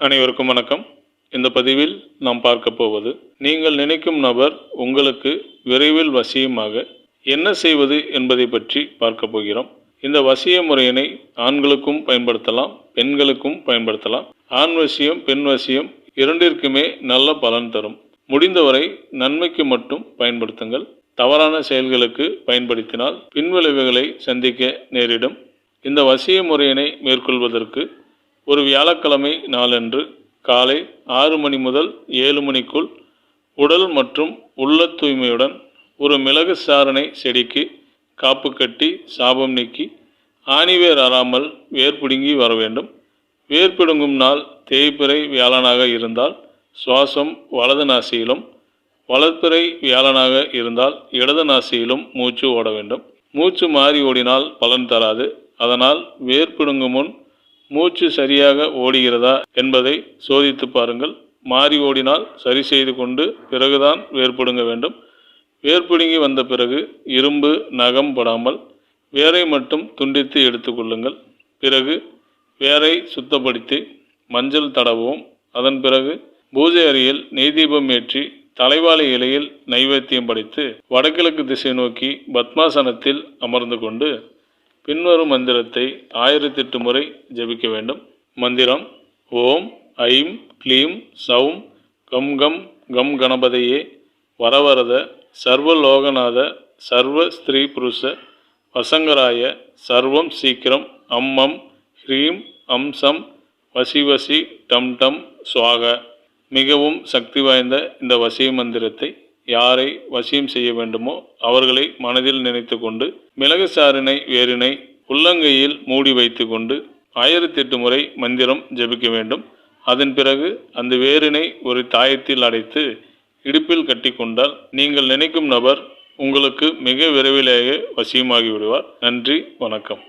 அனைவருக்கும் வணக்கம். இந்த பதிவில் நாம் பார்க்க போவது நீங்கள் நினைக்கும் நபர் உங்களுக்கு விரைவில் வசியமாக என்ன செய்வது என்பதை பற்றி பார்க்க போகிறோம். இந்த வசிய முறையினை ஆண்களுக்கும் பயன்படுத்தலாம் பெண்களுக்கும் பயன்படுத்தலாம். ஆண் வசியம் பெண் வசியம் இரண்டிற்குமே நல்ல பலன் தரும். முடிந்தவரை நன்மைக்கு மட்டும் பயன்படுத்துங்கள். தவறான செயல்களுக்கு பயன்படுத்தினால் பின்விளைவுகளை சந்திக்க நேரிடும். இந்த வசிய முறையினை மேற்கொள்வதற்கு ஒரு வியாழக்கிழமை நாளன்று காலை ஆறு மணி முதல் ஏழு மணிக்குள் உடல் மற்றும் உள்ள தூய்மையுடன் ஒரு மிளகு சாரணை செடிக்கு காப்பு கட்டி சாபம் நீக்கி ஆணிவேர் அறாமல் வேர் பிடுங்கி வர வேண்டும். வேர் பிடுங்கும் நாள் தேய்பிறை வியாழனாக இருந்தால் சுவாசம் வலது நாசியிலும் வளர்ப்பிறை வியாழனாக இருந்தால் இடது நாசியிலும் மூச்சு ஓட வேண்டும். மூச்சு மாறி ஓடினால் பலன் தராது. அதனால் வேர் பிடுங்கும் முன் மூச்சு சரியாக ஓடுகிறதா என்பதை சோதித்து பாருங்கள். மாறி ஓடினால் சரி செய்து கொண்டு பிறகுதான் வேர்பிடுங்க வேண்டும். வேர்பிடுங்கி வந்த பிறகு இரும்பு நகம் படாமல் வேரை மட்டும் துண்டித்து எடுத்துக்கொள்ளுங்கள் பிறகு வேரை சுத்தப்படுத்தி மஞ்சள் தடவும் அதன் பிறகு பூஜை அறையில் நெய் தீபம் ஏற்றி தலைவாழை இலையில் நைவேத்தியம் படைத்து வடகிழக்கு திசை நோக்கி பத்மாசனத்தில் அமர்ந்து கொண்டு பின்வரும் மந்திரத்தை ஆயிரத்தெட்டு முறை ஜபிக்க வேண்டும். மந்திரம் ஓம் ஐம் க்ளீம் சௌம் கம் கம் கம் கணபதையே வரவரத சர்வலோகநாத சர்வ ஸ்திரீ புருஷ வசங்கராய சர்வம் சீக்கிரம் அம்மம் ஹ்ரீம் அம்சம் வசி வசி டம் டம் சுவாக. மிகவும் சக்தி வாய்ந்த இந்த வசி மந்திரத்தை யாரை வசியம் செய்ய வேண்டுமோ அவர்களை மனதில் நினைத்து கொண்டு மிளகு சாரினை வேரினை உள்ளங்கையில் மூடி வைத்து கொண்டு ஆயிரத்தி எட்டு முறை மந்திரம் ஜபிக்க வேண்டும். அதன் பிறகு அந்த வேரினை ஒரு தாயத்தில் அடைத்து இடுப்பில் கட்டிக்கொண்டால் நீங்கள் நினைக்கும் நபர் உங்களுக்கு மிக விரைவிலேயே வசியமாகி விடுவார் நன்றி வணக்கம்.